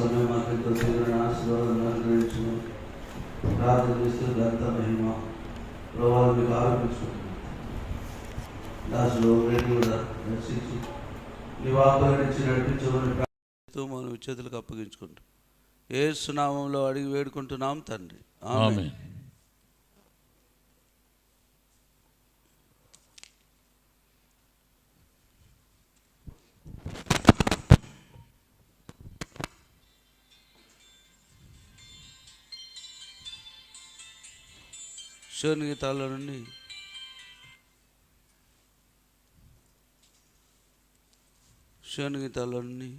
మాకు ప్రార్థన చేస్తూ మహిమ ప్రభావం మీకు దాసులో కూడా నీ నుంచి నడిపించమని మనం చేతులకు అప్పగించుకుంటాం ఏ సునామంలో అడిగి వేడుకుంటున్నాం తండ్రి. ఆమె శివుని గీతాల నుండి శివుని నుండి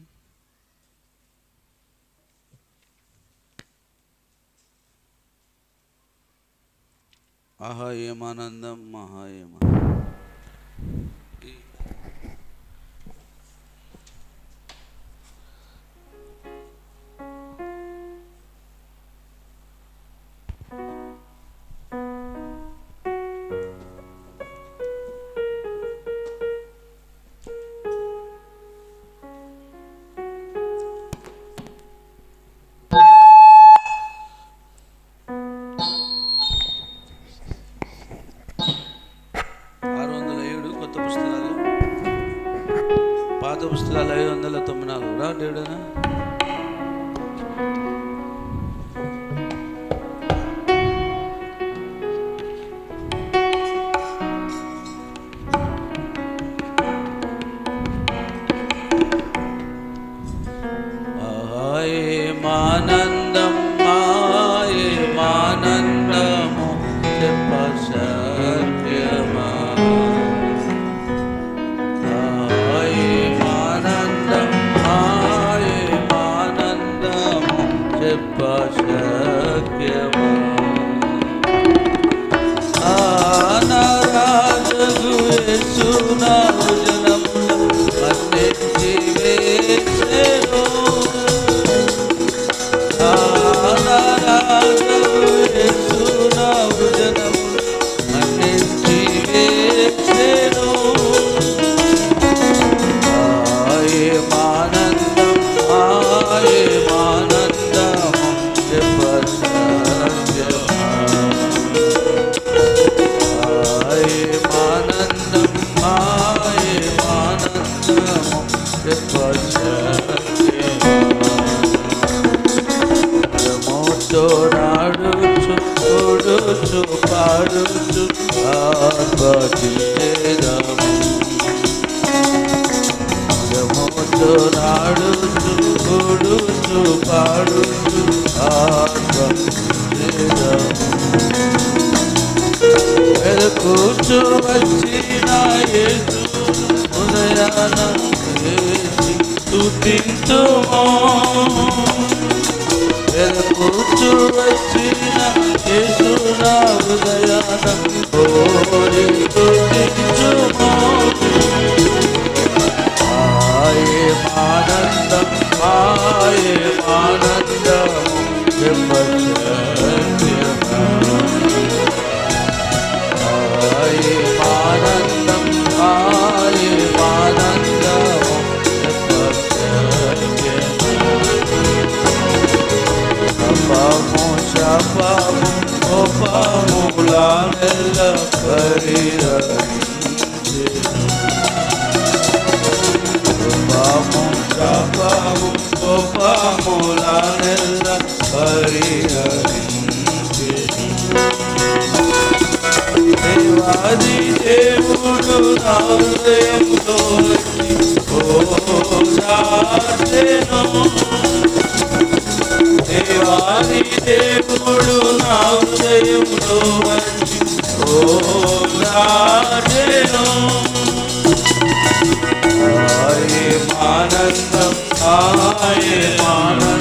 ఆహా ఏమానందం మహా ఏమానందం. పుస్తకాలు ఐదు వందల తొమ్మిది నాలుగు రా దేవుడనా? మోతోడాడుచు కొడుచు పాడుచు ఆత్మచించేదము మోతోడాడుచు కొడుచు పాడుచు ఆత్మచించేదము వెలుకుచు వచ్చిన యేసు ఉదయాన స్తుతింతుమో వెలుగుచు వచ్చిన యేసునా హృదయాన కోరి దేవాది దేవుడు నా హృదయంతో దేవాది దేవుడు నా హృదయంలో ఓ రాజేను ఆయే ఆనందం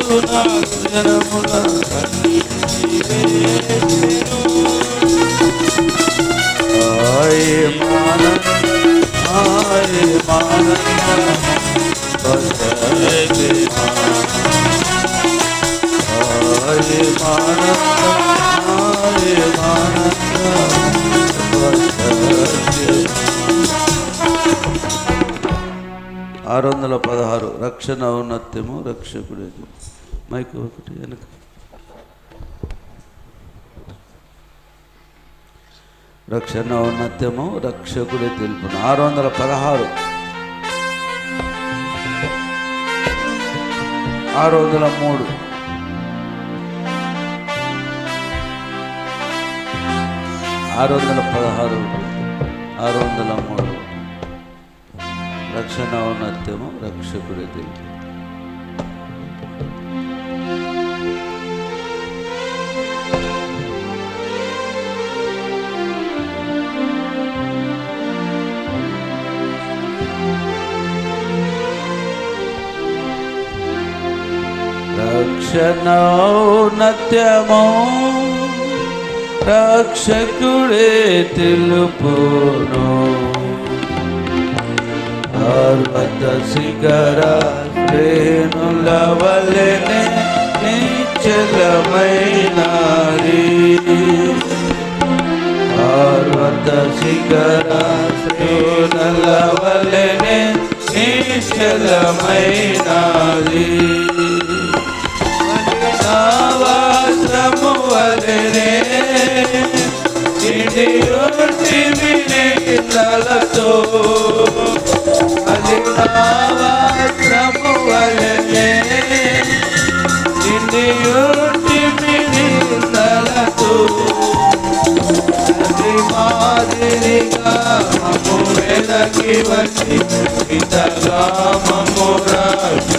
యేసునా జనముల మన్నించి వేసెను ఆరు వందల పదహారు రక్షణ ఔన్నత్యము రక్షకుడే మైక్ ఒకటి వెనక. రక్షణ ఔన్నత్యము రక్షకుడే తెలుపును ఆరు వందల పదహారు. ఆరు వందల మూడు. ఆరు వందల పదహారు ఆరు వందల మూడు. రక్షణ ఔన్నత్యము రక్షకుడి తెలుపు రక్షణౌన్నత్యము రక్షకుడే తెలుపును. పర్వత శిఖర శ్రేణుల వలెనే నిశ్చలమైనారి పర్వత శిఖర శ్రేణుల వలెనే నిశ్చలమైనారి నావాసము వలెనే అది నావాసము వలెనే ఇండియోటి వినేలతో అది మాదిరిగా మమ్ము వెనక్కి వచ్చి ఇంతగా మమ్ము రాజు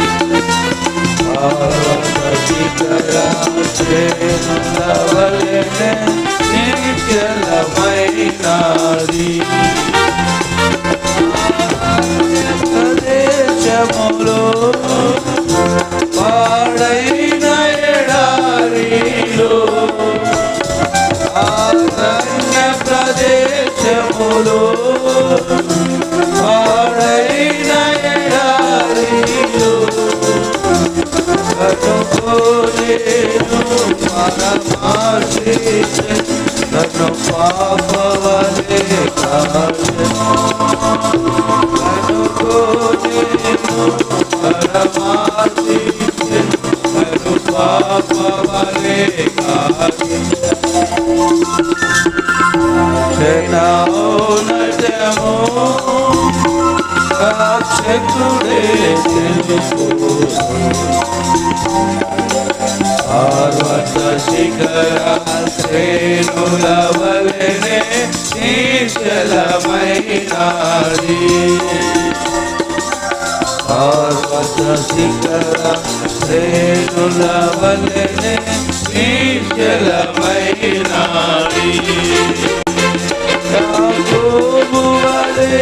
శిఖర శ్రేణుల ప్రదేశములో పాడైన ఎడారిలో ప్రదేశములో મારા માસી છે. ધન પાપ నిశ్చలమైనాది పార్వత శిఖర శ్రేణుల వలెనే నిశ్చలమైనాది యాకోబు వలె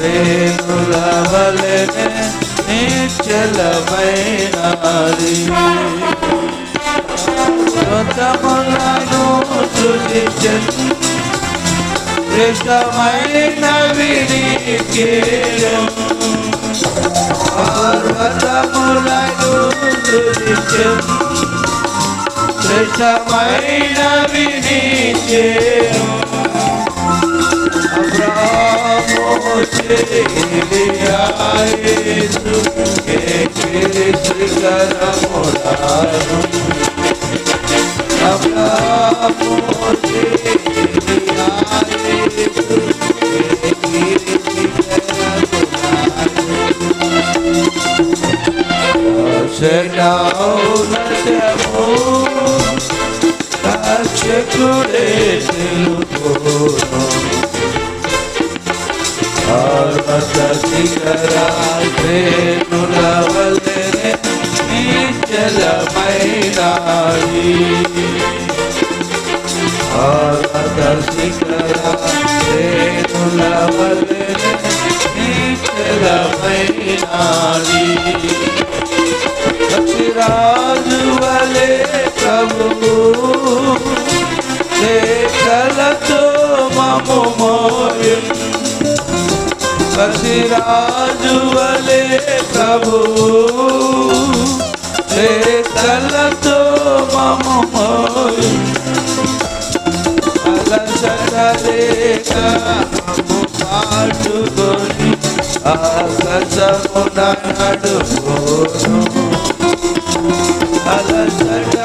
శ్రేణుల వలె నిశ్చలమైనది. స్వతములను సృజించను. శ్రేష్టమైన విడికేయం పర్వతములను సృజించను. శ్రేష్టమైన अब्राहमों से लिया यीशु के कृष करम लायो अब्राहमों से लिया यीशु के कृष Touch your good little boy. పర్వత శిఖరాశ్రేణుల వలెనే నిశ్చలమైనాది పక్షిరాజు వలె ప్రభువు లేఖలతో మము మోయం పక్షిరాజు ప్రభు. లేఖలతో మము మోయం. అలసట మము పాటుకొని ఆకాశమున నడుకోను అలసట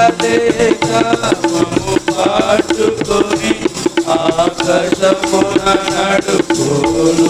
మము ఆకాశమున నడుకోను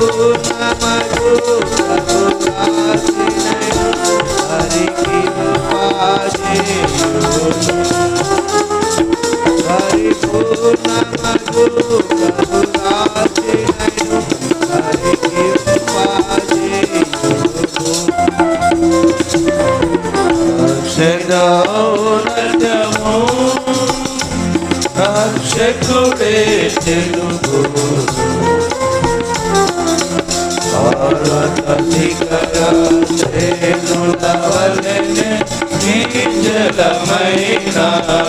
Oh my God.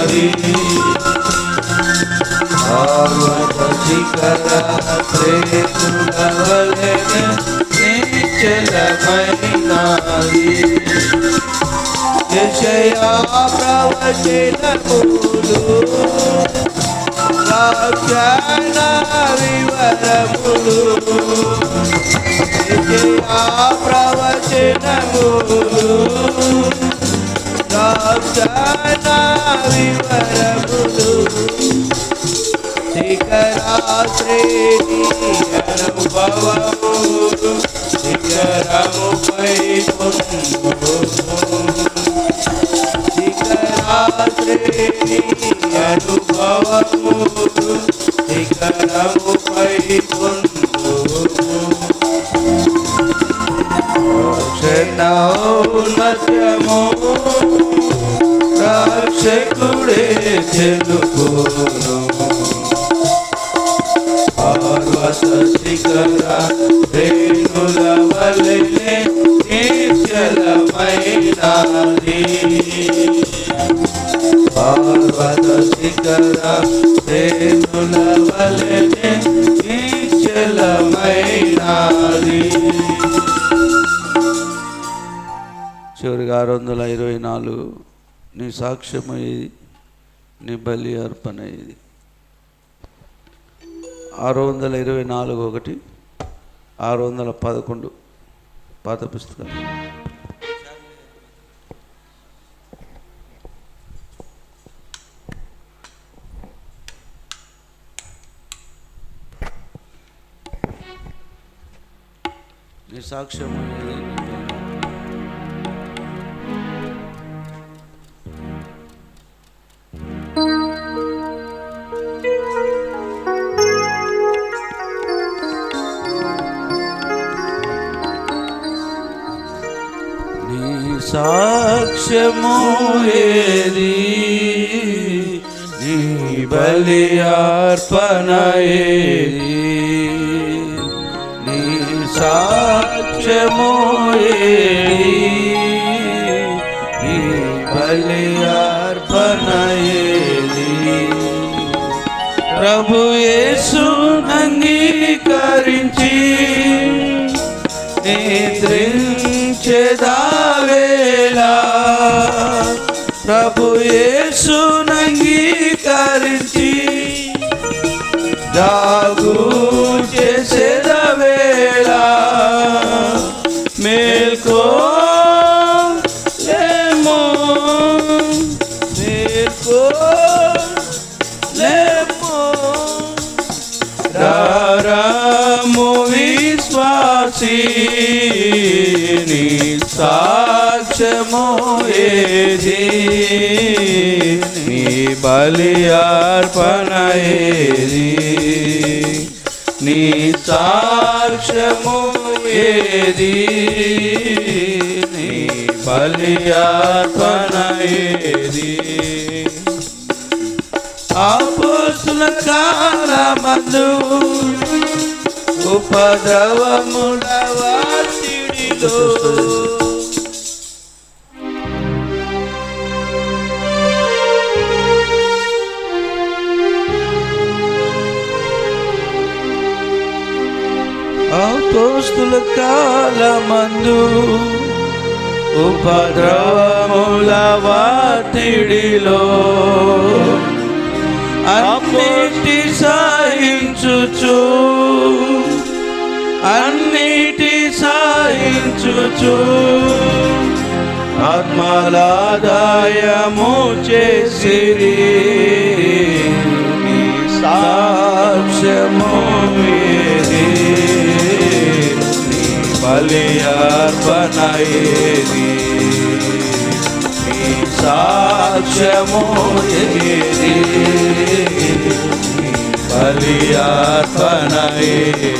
నీచలమైనది పర్వత శిఖర శ్రేణుల వలెనే నీచలమైనది యశయా ప్రవచనములు రక్షణ వివరములు యశయా ప్రవచనములు రక్షణ వివరములు శిఖరాశ్రేణి అనుభవములు శిఖరముపై పొందుము శిఖరాశ్రేణి అనుభవములు శిఖరముపై పొందుము రక్షకుడే తెలుగును శిఖర రేణుల వలెనే నిశ్చలమైనది పర్వత శిఖర రేణుల చివరిగా ఆరు వందల ఇరవై నాలుగు నీ సాక్ష్యమై నీ బలి అర్పణ ఇది. ఆరు వందల ఇరవై నాలుగు ఒకటి ఆరు వందల పదకొండు పాత పుస్తకం నీ సాక్ష్యము సాక్ష్యము ఏది? నీ బలి ఏది? నీ సాక్ష్యము ఏది? నీ బలి ఏది? ప్రభు యేసు అంగీకరించి నిద్రించేదావేలా ప్రభు యేసు బలి నీ సాక్ష్యము ఏది? నీ బలి అర్పణ ఏది? అపోస్తుల కాలమందు ఉపద్రవముల వాటిడిలో అపోస్తుల కాలమందు ఉపద్రవముల వాతిడిలో అన్నిటి సాయించుచు అన్నిటి సాయించుచు ఆత్మలాదాయము చేసిరి. నీ సాక్ష్యము బలి అర్పణ ఏది నీ సాక్ష్యము ఏది? బలి అర్పణ ఏది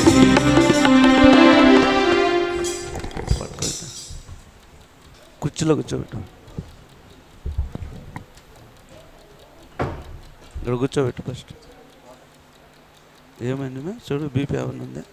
కుర్చీలో కూర్చోబెట్టు. ఇక్కడ కూర్చోబెట్టు ఫస్ట్. ఏమైంది మే? చూడు బీపీ ఏమన్నా ఉందా?